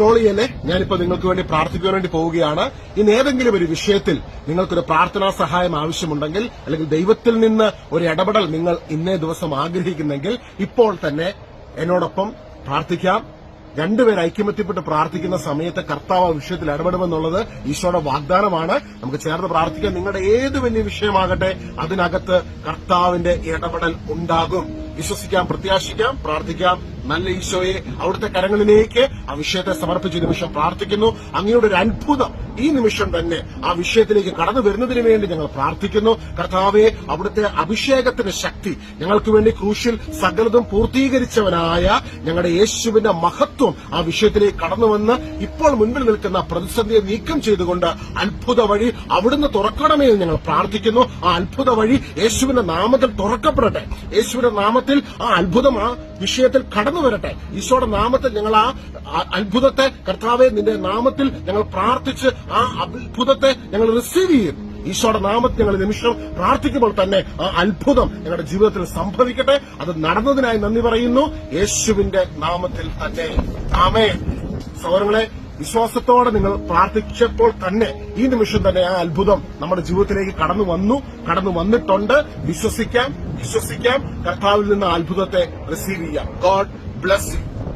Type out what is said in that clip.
Scroll ചെയ്യല്ലേ? ഞാനിപ്പോ നിങ്ങൾക്ക് വേണ്ടി പ്രാർത്ഥിക്കാൻ വേണ്ടി പോവുകയാണ്. ഇന്ന് ഏതെങ്കിലും ഒരു വിഷയത്തിൽ നിങ്ങൾക്കൊരു പ്രാർത്ഥനാ സഹായം ആവശ്യമുണ്ടെങ്കിൽ അല്ലെങ്കിൽ ദൈവത്തിൽ നിന്ന് ഒരു ഇടപെടൽ നിങ്ങൾ ഇന്നേ ദിവസം ആഗ്രഹിക്കുന്നെങ്കിൽ ഇപ്പോൾ തന്നെ എന്നോടൊപ്പം പ്രാർത്ഥിക്കാം. രണ്ടുപേർ ഐക്യമത്യപ്പെട്ട് പ്രാർത്ഥിക്കുന്ന സമയത്ത് കർത്താവ് ആ വിഷയത്തിൽ ഇടപെടുമെന്നുള്ളത് ഈശോയുടെ വാഗ്ദാനമാണ്. നമുക്ക് ചേർന്ന് പ്രാർത്ഥിക്കാം. നിങ്ങളുടെ ഏത് വലിയ വിഷയമാകട്ടെ അതിനകത്ത് കർത്താവിന്റെ ഇടപെടൽ ഉണ്ടാകും. വിശ്വസിക്കാം പ്രത്യാശിക്കാം പ്രാർത്ഥിക്കാം. നല്ല ഈശോയെ അവിടുത്തെ കരങ്ങളിലേക്ക് ആ വിഷയത്തെ സമർപ്പിച്ച നിമിഷം പ്രാർത്ഥിക്കുന്നു. അങ്ങയുടെ ഒരു അത്ഭുതം ഈ നിമിഷം തന്നെ ആ വിഷയത്തിലേക്ക് കടന്നു വരുന്നതിന് വേണ്ടി ഞങ്ങൾ പ്രാർത്ഥിക്കുന്നു. കർത്താവെ അവിടുത്തെ അഭിഷേകത്തിന്റെ ശക്തി ഞങ്ങൾക്ക് വേണ്ടി ക്രൂശിൽ സകലതും പൂർത്തീകരിച്ചവനായ ഞങ്ങളുടെ യേശുവിന്റെ മഹത്വം ആ വിഷയത്തിലേക്ക് കടന്നു വന്ന് ഇപ്പോൾ മുൻപിൽ നിൽക്കുന്ന പ്രതിസന്ധിയെ നീക്കം ചെയ്തുകൊണ്ട് അത്ഭുത വഴി അവിടുന്ന് തുറക്കണമേ എന്ന് ഞങ്ങൾ പ്രാർത്ഥിക്കുന്നു. ആ അത്ഭുത വഴി യേശുവിന്റെ നാമത്തിൽ തുറക്കപ്പെടട്ടെ. യേശുവിന്റെ നാമത്തിൽ ആ അത്ഭുതം ആ വിഷയത്തിൽ കടന്നു വരട്ടെ. ഈശോയുടെ നാമത്തിൽ ഞങ്ങൾ ആ അത്ഭുതത്തെ കർത്താവെ നിന്റെ നാമത്തിൽ ഞങ്ങൾ പ്രാർത്ഥിച്ച് ആ അത്ഭുതത്തെ ഞങ്ങൾ റിസീവ് ചെയ്യും. ഈശോയുടെ നാമത്തിൽ ഞങ്ങൾ നിമിഷം പ്രാർത്ഥിക്കുമ്പോൾ തന്നെ ആ അത്ഭുതം ഞങ്ങളുടെ ജീവിതത്തിൽ സംഭവിക്കട്ടെ. അത് നടന്നതിനായി നന്ദി പറയുന്നു. യേശുവിന്റെ നാമത്തിൽ തന്നെ. ആമേ സൗരങ്ങളെ വിശ്വാസത്തോടെ നിങ്ങൾ പ്രാർത്ഥിച്ചപ്പോൾ തന്നെ ഈ നിമിഷം തന്നെ ആ അത്ഭുതം നമ്മുടെ ജീവിതത്തിലേക്ക് കടന്നു വന്നു. കടന്നു വന്നിട്ടുണ്ട്. വിശ്വസിക്കാം. വിശ്വസിക്കാം. കർത്താവിൽ നിന്ന് അത്ഭുതത്തെ റിസീവ് ചെയ്യാം. God bless you